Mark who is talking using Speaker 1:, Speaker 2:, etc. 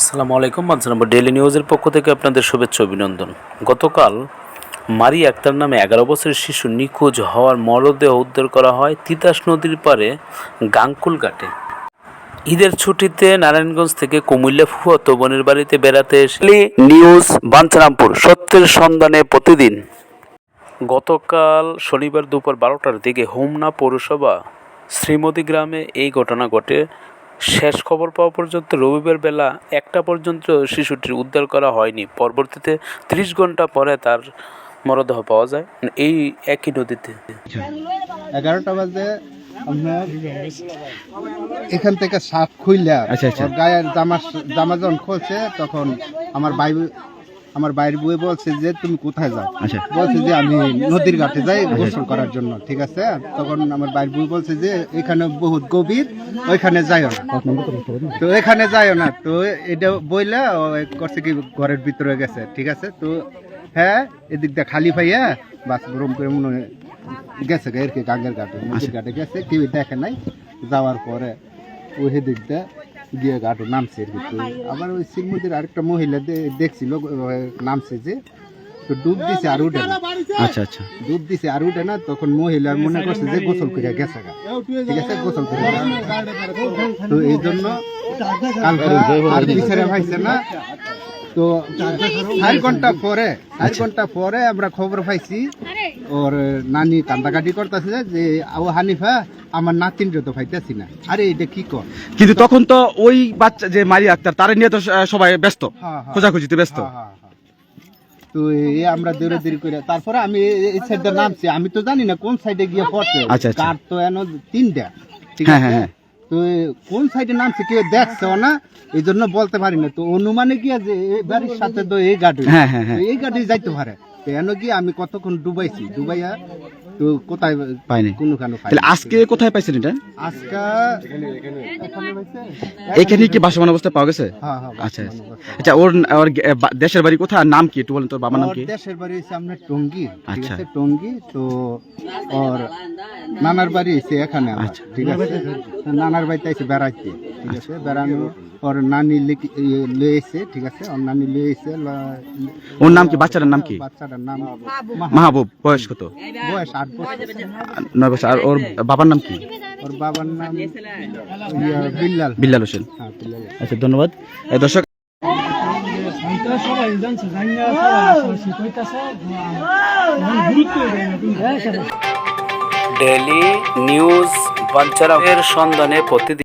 Speaker 1: আসসালামু আলাইকুম। মানসানাম্বর ডেলি নিউজের পক্ষ থেকে আপনাদের শুভেচ্ছা অভিনন্দন। গতকাল মারি আক্তার নামে এগারো বছরের শিশু নিখোঁজ হওয়ার মরদেহ উদ্ধার করা হয় তিতাস নদীর পারে গাংকুল ঘাটে। ঈদের ছুটিতে নারায়ণগঞ্জ থেকে কুমিল্লা ফুয়াতো বোনের বাড়িতে বেড়াতে এসে নিউজ বাঞ্ছারামপুর, সত্যের সন্ধানে প্রতিদিন। গতকাল শনিবার দুপুর বারোটার দিকে হোমনা পৌরসভা শ্রীমতী গ্রামে এই ঘটনা ঘটে। শেষ খবর পাওয়া পর্যন্ত রবিবার বেলা একটা পর্যন্ত শিশুটির উদ্ধার করা হয়নি পরবর্তীতে ত্রিশ ঘণ্টা পরে তার মরদেহ পাওয়া যায় এই একই নদীতে
Speaker 2: এগারোটা বাজে আপনার এখান থেকে সাপ খুইলা
Speaker 3: আচ্ছা, আচ্ছা।
Speaker 2: গায়ের জামা জামা যখন খুলছে তখন আমার ভাই আমার বাইর বই বলছে যে তুমি কোথায় যাও?
Speaker 3: আচ্ছা।
Speaker 2: বলছে যে আমি নদীর ঘাটে যাই গোসল করার জন্য ঠিক আছে? তখন আমার বাইর বই বলছে যে এখানে বহুত গভীর ওইখানে যাইও না। তো এখানে যাইও না। তো এটা বইলা করছে কি ঘরের ভিতরে গেছে ঠিক আছে? তো হ্যাঁ এদিকটা খালি পাইয়া বাস রুম করে মনে হয় গেছে কি গাঙ্গের ঘাটে নদীর ঘাটে গেছে কেউ দেখে নাই। যাওয়ার পরে ওই দিক দিয়ে গিয়ে ঘাটে নামছে আর কি। আবার ওই সিংমুদির আরেকটা মহিলা দেখছিল নামছে যে তো ডুব দিছে আর উঠে না।
Speaker 3: আচ্ছা আচ্ছা।
Speaker 2: ডুব দিছে আর উঠে না তখন মহিলার মনে করছে যে গোসল করে গেছে। ঠিক আছে গোসল করে তো এই জন্য আর বিচারে পাইছে না। তো চার ঘণ্টা পরে চার ঘণ্টা পরে আমরা খবর পাইছি ওর নানি কান্দাকাটি করতেছে যে ও হানিফা আমার নাতিন তো পাইতেছি না। আরে এটা কি কর?
Speaker 3: কিন্তু তখন তো ওই বাচ্চা যে মারি আক্তার তারে নিয়ে তো সবাই ব্যস্ত।
Speaker 2: হ্যাঁ, হ্যাঁ।
Speaker 3: খোঁজাখুঁজিতে ব্যস্ত।
Speaker 2: হ্যাঁ। তো আমরা দৌড়ে দৌড়ি করে তারপরে আমি এই- নামছি। আমি তো জানি না কোন সাইডে গিয়ে পড়ছে।
Speaker 3: আচ্ছা, আচ্ছা।
Speaker 2: কার তো এনো তিনটা ঠিক আছে। তো কোন সাইডে নামছে কেউ দেখছে না এই জন্য বলতে পারি না। তো অনুমানে গিয়া যে এই বাড়ির সাথে তো এই গাড়ি।
Speaker 3: হ্যাঁ, হ্যাঁ, হ্যাঁ।
Speaker 2: এই গাড়ি যাইতে পারে। এনো গিয়ে আমি কতক্ষণ ডুবাইছি? ডুবাইয়া কোথায়
Speaker 3: পাইনি। তাহলে আজকে কোথায় পাইছেন এটা?
Speaker 2: আজকে এখানে
Speaker 3: কি বাসমান অবস্থায় পাওয়া গেছে?
Speaker 2: হ্যাঁ হ্যাঁ
Speaker 3: আচ্ছা আচ্ছা। ওর ওর দেশের বাড়ি কোথায়? নাম কি একটু বলেন তোর বাবার নাম কি?
Speaker 2: দেশের বাড়ি হচ্ছে আপনার টঙ্গি
Speaker 3: আচ্ছা।
Speaker 2: টঙ্গি তো ওর নানার বাড়ি হচ্ছে এখানে
Speaker 3: আচ্ছা।
Speaker 2: ঠিক আছে? নানার বাড়িতে এসে বেড়াইতে। ঠিক আছে বেড়ানো ওর নানি লিখি- ইয়ে লয়েছে ঠিক আছে ওর নানি লয়েছে
Speaker 3: ওর নাম কি? বাচ্চাটার নাম কি?
Speaker 2: বাচ্চাটার নাম মাহা-
Speaker 3: মাহবুব। বয়স কত?
Speaker 2: বয়স আট বছর।
Speaker 3: নয় বছর। আর ওর বাবার নাম কি?
Speaker 2: ওর বাবার নাম ইয়া, বিল্লাল।
Speaker 3: বিল্লাল হোসেন।
Speaker 2: হ্যাঁ
Speaker 3: আচ্ছা ধন্যবাদ। এই দর্শক
Speaker 1: ডেইলি নিউজ বাঞ্ছারামের সন্ধানে প্রতিদিন